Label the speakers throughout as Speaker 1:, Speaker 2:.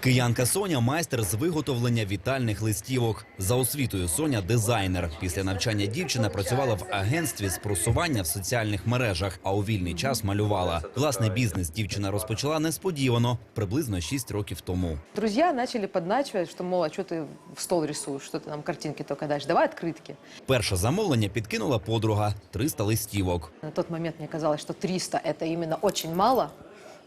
Speaker 1: Киянка Соня майстер з виготовлення вітальних листівок. За освітою Соня дизайнер. Після навчання дівчина працювала в агентстві з просування в соціальних мережах, а у вільний час малювала. Власний бізнес дівчина розпочала несподівано, приблизно 6 років тому.
Speaker 2: Друзья начали подначивать, что, мол, а что ты в стол рисуешь, что ты нам картинки только дашь, давай открытки.
Speaker 1: Перше замовлення підкинула подруга 300 листівок.
Speaker 2: На тот момент мне казалось, что 300 это именно очень мало,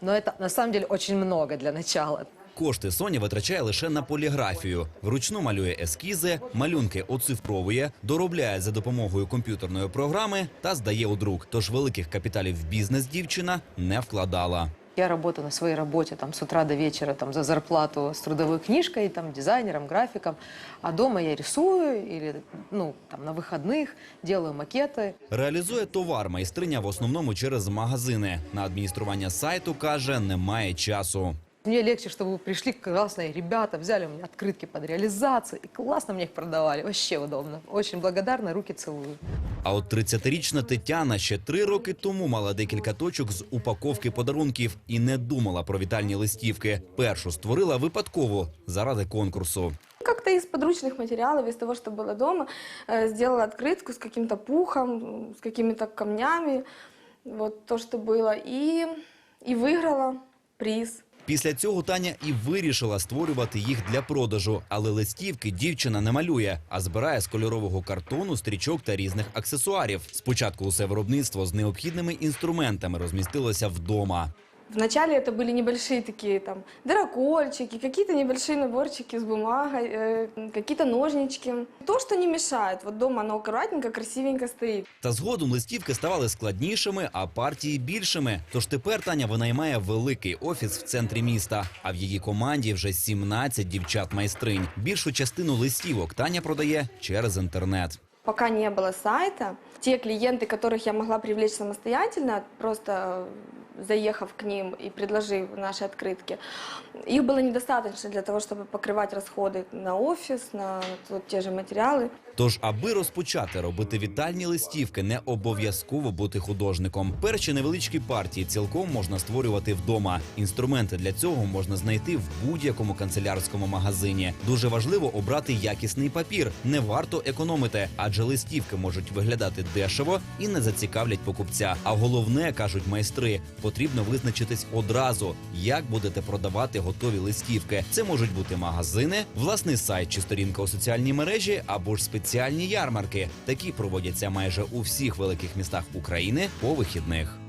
Speaker 2: но это на самом деле очень много для начала.
Speaker 1: Кошти Соня витрачає лише на поліграфію. Вручну малює ескізи, малюнки оцифровує, доробляє за допомогою комп'ютерної програми та здає у друк. Тож великих капіталів в бізнес дівчина не вкладала.
Speaker 2: Я работаю на своей работе там, с утра до вечера там, за зарплату с трудовой книжкой, там, дизайнером, графиком. А дома я рисую или ну, там, на выходных делаю макеты.
Speaker 1: Реалізує товар майстриня в основному через магазини. На адміністрування сайту каже, немає часу.
Speaker 2: Мне легче, чтобы вы пришли классные ребята, взяли у меня открытки под реализацию и классно мне их продавали. Вообще удобно. Очень благодарна, руки целую.
Speaker 1: А от 30-річна Тетяна ще три роки тому мала декілька точок з упаковки подарунків і не думала про вітальні листівки. Першу створила випадково заради конкурсу.
Speaker 3: Как-то из подручных материалов, из того, что было дома, э, сделала открытку с каким-то пухом, с какими-то камнями, вот то, что было, и, и выиграла приз.
Speaker 1: Після цього Таня і вирішила створювати їх для продажу, але листівки дівчина не малює, а збирає з кольорового картону, стрічок та різних аксесуарів. Спочатку усе виробництво з необхідними інструментами розмістилося вдома.
Speaker 3: Вначале это были небольшие такие там дракольчики, какие-то небольшие наборчики с бумагой, э, какие-то ножнички. То, что не мешает. Вот дома оно аккуратненько, красивенько стоит.
Speaker 1: Та згодом листівки ставали складнішими, а партії більшими. Тож тепер Таня винаймає великий офіс в центрі міста. А в її команді вже 17 дівчат-майстринь. Більшу частину листівок Таня продає через інтернет.
Speaker 3: Пока не было сайта, те клиенты, которых я могла привлечь самостоятельно, просто заехав к ним и предложив наши открытки, их было недостаточно для того, чтобы покрывать расходы на офис, на вот те же материалы.
Speaker 1: Тож, аби розпочати робити вітальні листівки, не обов'язково бути художником. Перші невеличкі партії цілком можна створювати вдома. Інструменти для цього можна знайти в будь-якому канцелярському магазині. Дуже важливо обрати якісний папір. Не варто економити, адже листівки можуть виглядати дешево і не зацікавлять покупця. А головне кажуть майстри, потрібно визначитись одразу, як будете продавати готові листівки. Це можуть бути магазини, власний сайт чи сторінка у соціальній мережі або ж спеціальні ярмарки. Такі проводяться майже у всіх великих містах України по вихідних.